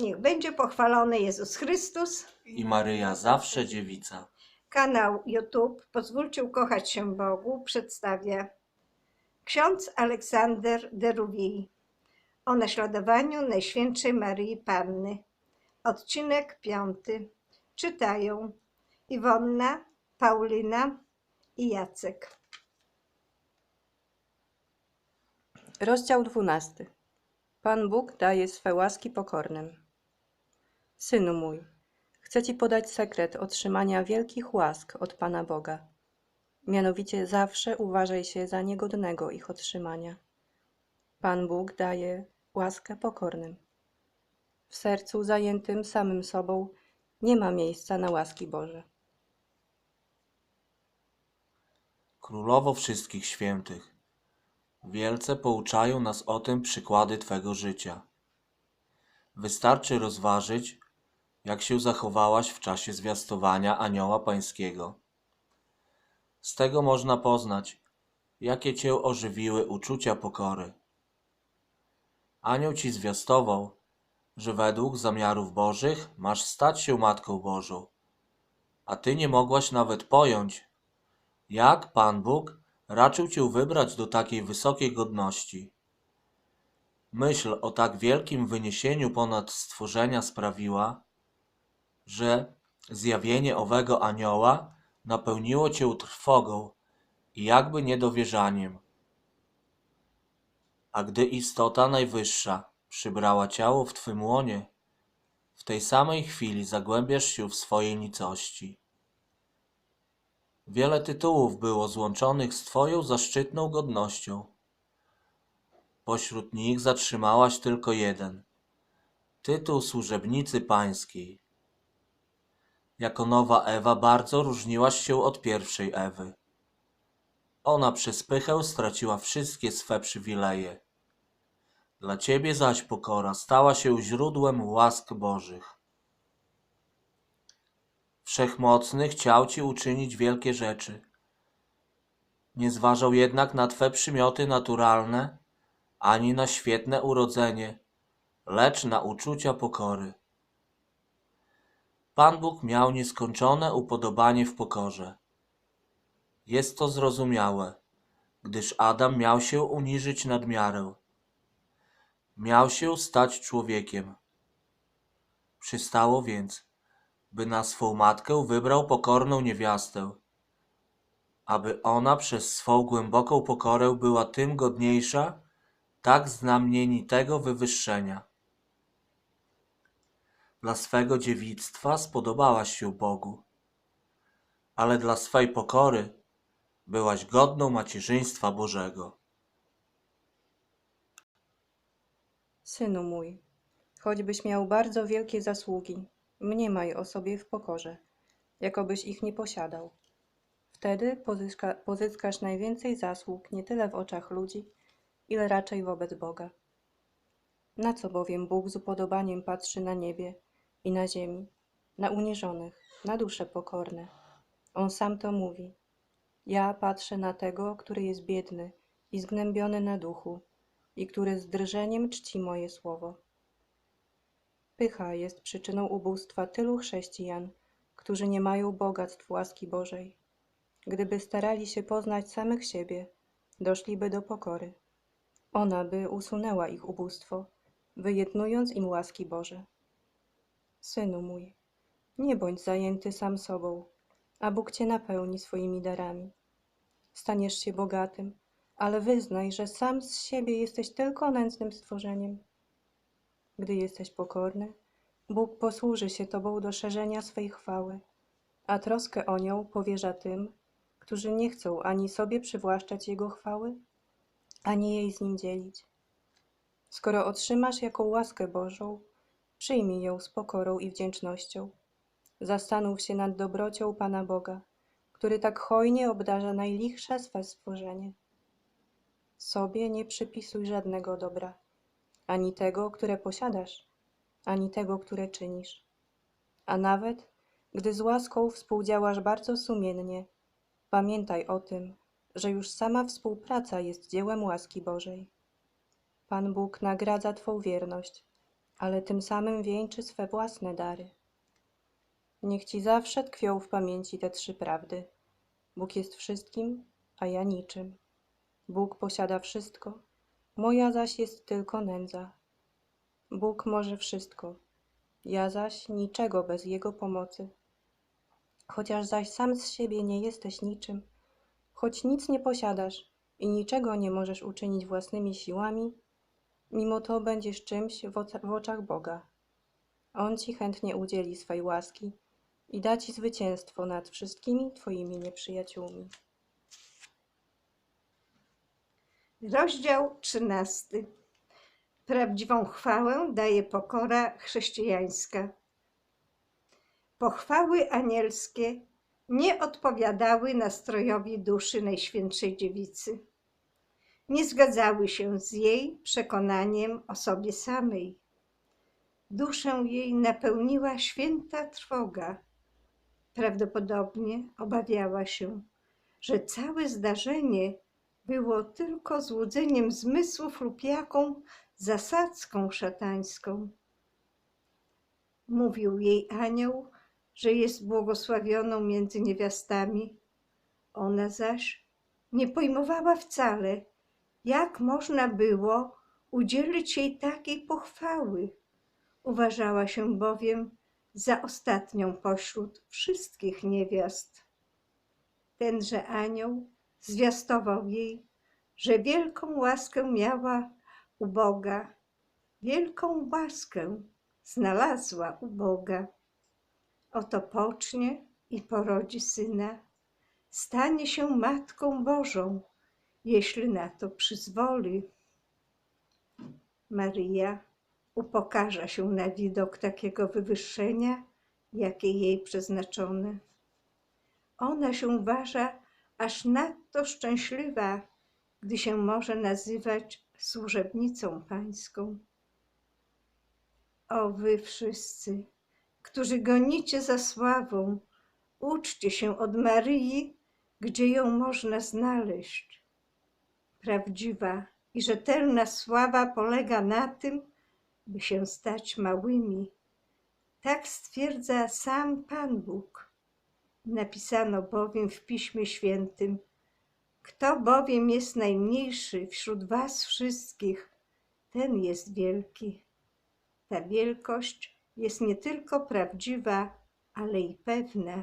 Niech będzie pochwalony Jezus Chrystus. i Maryja zawsze dziewica. Kanał YouTube Pozwólcie ukochać się Bogu przedstawia ksiądz Aleksander de Rouvilly o naśladowaniu Najświętszej Maryi Panny. Odcinek piąty. Czytają Iwonna, Paulina i Jacek. Rozdział 12. Pan Bóg daje swe łaski pokornym. Synu mój, chcę Ci podać sekret otrzymania wielkich łask od Pana Boga. Mianowicie zawsze uważaj się za niegodnego ich otrzymania. Pan Bóg daje łaskę pokornym. W sercu zajętym samym sobą nie ma miejsca na łaski Boże. Królowo wszystkich świętych, wielce pouczają nas o tym przykłady Twego życia. Wystarczy rozważyć, jak się zachowałaś w czasie zwiastowania Anioła Pańskiego. Z tego można poznać, jakie Cię ożywiły uczucia pokory. Anioł Ci zwiastował, że według zamiarów Bożych masz stać się Matką Bożą, a Ty nie mogłaś nawet pojąć, jak Pan Bóg raczył Cię wybrać do takiej wysokiej godności. Myśl o tak wielkim wyniesieniu ponad stworzenia sprawiła, że zjawienie owego anioła napełniło Cię trwogą i jakby niedowierzaniem. A gdy istota najwyższa przybrała ciało w Twym łonie, w tej samej chwili zagłębiasz się w swojej nicości. Wiele tytułów było złączonych z Twoją zaszczytną godnością. Pośród nich zatrzymałaś tylko jeden tytuł służebnicy pańskiej. Jako nowa Ewa bardzo różniłaś się od pierwszej Ewy. Ona przez pychę straciła wszystkie swe przywileje. Dla ciebie zaś pokora stała się źródłem łask Bożych. Wszechmocny chciał ci uczynić wielkie rzeczy. Nie zważał jednak na twe przymioty naturalne, ani na świetne urodzenie, lecz na uczucia pokory. Pan Bóg miał nieskończone upodobanie w pokorze. Jest to zrozumiałe, gdyż Adam miał się uniżyć nad miarę. Miał się stać człowiekiem. Przystało więc, by na swą matkę wybrał pokorną niewiastę, aby ona przez swą głęboką pokorę była tym godniejsza, tak znamienitego wywyższenia. Dla swego dziewictwa spodobałaś się Bogu, ale dla swej pokory byłaś godną macierzyństwa Bożego. Synu mój, choćbyś miał bardzo wielkie zasługi, mniemaj o sobie w pokorze, jakobyś ich nie posiadał. Wtedy pozyska, pozyskasz najwięcej zasług nie tyle w oczach ludzi, ile raczej wobec Boga. Na co bowiem Bóg z upodobaniem patrzy na niebie i na ziemi, na uniżonych, na dusze pokorne. On sam to mówi. Ja patrzę na tego, który jest biedny i zgnębiony na duchu, i który z drżeniem czci moje słowo. Pycha jest przyczyną ubóstwa tylu chrześcijan, którzy nie mają bogactw łaski Bożej. Gdyby starali się poznać samych siebie, doszliby do pokory. Ona by usunęła ich ubóstwo, wyjednując im łaski Boże. Synu mój, nie bądź zajęty sam sobą, a Bóg cię napełni swoimi darami. Staniesz się bogatym, ale wyznaj, że sam z siebie jesteś tylko nędznym stworzeniem. Gdy jesteś pokorny, Bóg posłuży się Tobą do szerzenia swej chwały, a troskę o nią powierza tym, którzy nie chcą ani sobie przywłaszczać Jego chwały, ani jej z Nim dzielić. Skoro otrzymasz jaką łaskę Bożą, przyjmij ją z pokorą i wdzięcznością. Zastanów się nad dobrocią Pana Boga, który tak hojnie obdarza najlichsze swe stworzenie. Sobie nie przypisuj żadnego dobra, ani tego, które posiadasz, ani tego, które czynisz. A nawet, gdy z łaską współdziałasz bardzo sumiennie, pamiętaj o tym, że już sama współpraca jest dziełem łaski Bożej. Pan Bóg nagradza Twą wierność, ale tym samym wieńczy swe własne dary. Niech ci zawsze tkwią w pamięci te trzy prawdy. Bóg jest wszystkim, a ja niczym. Bóg posiada wszystko, moja zaś jest tylko nędza. Bóg może wszystko, ja zaś niczego bez Jego pomocy. Chociaż zaś sam z siebie nie jesteś niczym, choć nic nie posiadasz i niczego nie możesz uczynić własnymi siłami, mimo to będziesz czymś w, oczach Boga. On ci chętnie udzieli swej łaski i da ci zwycięstwo nad wszystkimi twoimi nieprzyjaciółmi. Rozdział 13. Prawdziwą chwałę daje pokora chrześcijańska. Pochwały anielskie nie odpowiadały nastrojowi duszy Najświętszej Dziewicy. Nie zgadzały się z jej przekonaniem o sobie samej. Duszę jej napełniła święta trwoga. Prawdopodobnie obawiała się, że całe zdarzenie było tylko złudzeniem zmysłów lub jaką zasadzką szatańską. Mówił jej anioł, że jest błogosławioną między niewiastami. Ona zaś nie pojmowała wcale, jak można było udzielić jej takiej pochwały. Uważała się bowiem za ostatnią pośród wszystkich niewiast. Tenże anioł zwiastował jej, że wielką łaskę miała u Boga, wielką łaskę znalazła u Boga. Oto pocznie i porodzi syna, stanie się Matką Bożą, jeśli na to przyzwoli. Maryja upokarza się na widok takiego wywyższenia, jakie jej przeznaczone. Ona się uważa aż nadto szczęśliwa, gdy się może nazywać służebnicą pańską. O wy wszyscy, którzy gonicie za sławą, uczcie się od Maryi, gdzie ją można znaleźć. Prawdziwa i rzetelna sława polega na tym, by się stać małymi. Tak stwierdza sam Pan Bóg. Napisano bowiem w Piśmie Świętym: Kto bowiem jest najmniejszy wśród Was wszystkich, ten jest wielki. Ta wielkość jest nie tylko prawdziwa, ale i pewna.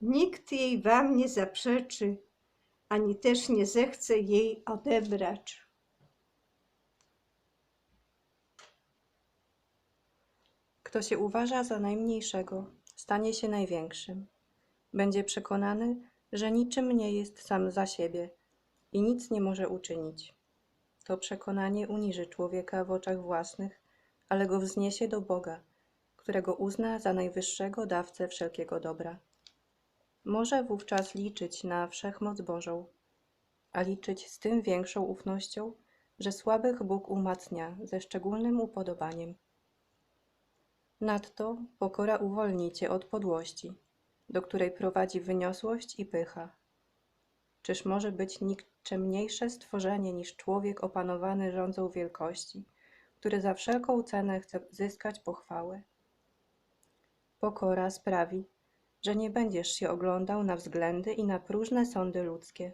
Nikt jej Wam nie zaprzeczy, ani też nie zechce jej odebrać. Kto się uważa za najmniejszego, stanie się największym. Będzie przekonany, że niczym nie jest sam za siebie i nic nie może uczynić. To przekonanie uniży człowieka w oczach własnych, ale go wzniesie do Boga, którego uzna za najwyższego dawcę wszelkiego dobra. Może wówczas liczyć na wszechmoc Bożą, a liczyć z tym większą ufnością, że słabych Bóg umacnia ze szczególnym upodobaniem. Nadto pokora uwolni cię od podłości, do której prowadzi wyniosłość i pycha. Czyż może być nikczemniejsze stworzenie niż człowiek opanowany rządzą wielkości, który za wszelką cenę chce zyskać pochwałę? Pokora sprawi, że nie będziesz się oglądał na względy i na próżne sądy ludzkie.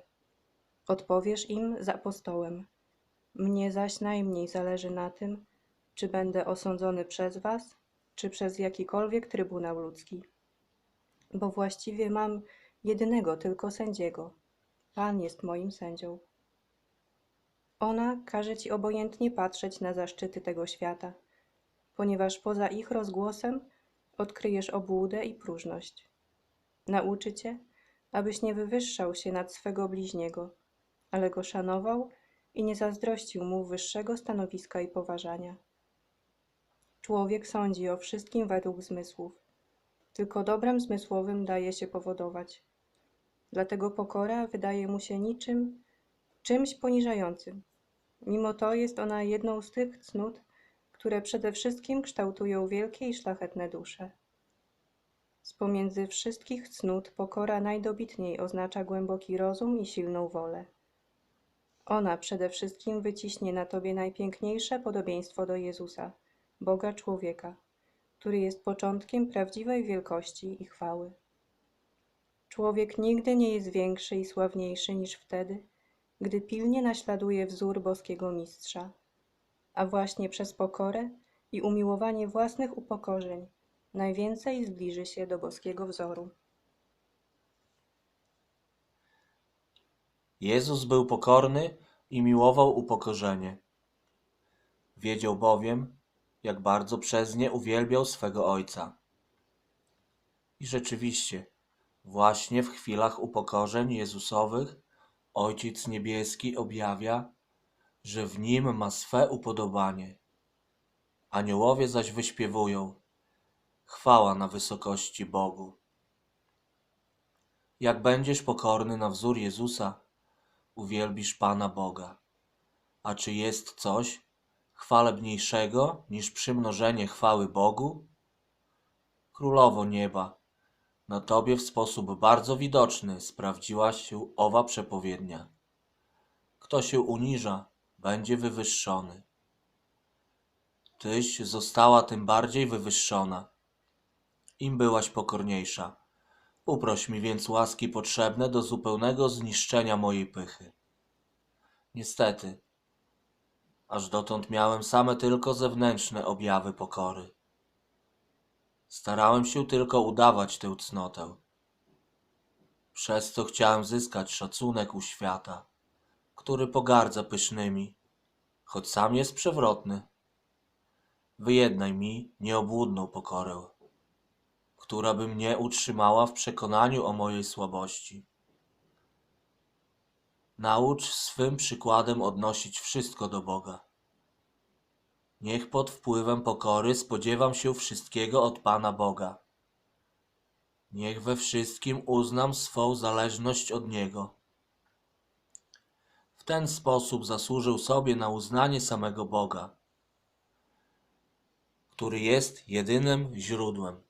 Odpowiesz im z apostołem. Mnie zaś najmniej zależy na tym, czy będę osądzony przez was, czy przez jakikolwiek trybunał ludzki. Bo właściwie mam jedynego tylko sędziego. Pan jest moim sędzią. Ona każe ci obojętnie patrzeć na zaszczyty tego świata, ponieważ poza ich rozgłosem odkryjesz obłudę i próżność. Nauczy cię, abyś nie wywyższał się nad swego bliźniego, ale go szanował i nie zazdrościł mu wyższego stanowiska i poważania. Człowiek sądzi o wszystkim według zmysłów. Tylko dobrem zmysłowym daje się powodować. Dlatego pokora wydaje mu się niczym, czymś poniżającym. Mimo to jest ona jedną z tych cnót, które przede wszystkim kształtują wielkie i szlachetne dusze. Z pomiędzy wszystkich cnót pokora najdobitniej oznacza głęboki rozum i silną wolę. Ona przede wszystkim wyciśnie na tobie najpiękniejsze podobieństwo do Jezusa – Boga człowieka, który jest początkiem prawdziwej wielkości i chwały. Człowiek nigdy nie jest większy i sławniejszy niż wtedy, gdy pilnie naśladuje wzór boskiego mistrza, a właśnie przez pokorę i umiłowanie własnych upokorzeń najwięcej zbliży się do boskiego wzoru. Jezus był pokorny i miłował upokorzenie. Wiedział bowiem, jak bardzo przez nie uwielbiał swego Ojca. I rzeczywiście, właśnie w chwilach upokorzeń Jezusowych Ojciec Niebieski objawia, że w Nim ma swe upodobanie. Aniołowie zaś wyśpiewują chwała na wysokości Bogu. Jak będziesz pokorny na wzór Jezusa, uwielbisz Pana Boga. A czy jest coś chwalebniejszego niż przymnożenie chwały Bogu? Królowo nieba, na Tobie w sposób bardzo widoczny sprawdziła się owa przepowiednia. Kto się uniża, będzie wywyższony. Tyś została tym bardziej wywyższona, im byłaś pokorniejsza. Uproś mi więc łaski potrzebne do zupełnego zniszczenia mojej pychy. Niestety, aż dotąd miałem same tylko zewnętrzne objawy pokory. Starałem się tylko udawać tę cnotę. Przez co chciałem zyskać szacunek u świata, który pogardza pysznymi, choć sam jest przewrotny. Wyjednaj mi nieobłudną pokorę która by mnie utrzymała w przekonaniu o mojej słabości. Naucz swym przykładem odnosić wszystko do Boga. Niech pod wpływem pokory spodziewam się wszystkiego od Pana Boga. Niech we wszystkim uznam swą zależność od Niego. W ten sposób zasłużył sobie na uznanie samego Boga, który jest jedynym źródłem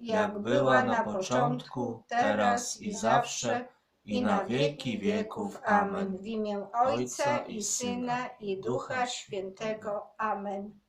jak była na początku, teraz i zawsze, i na wieki wieków. Amen. W imię Ojca i Syna i Ducha Świętego. Amen.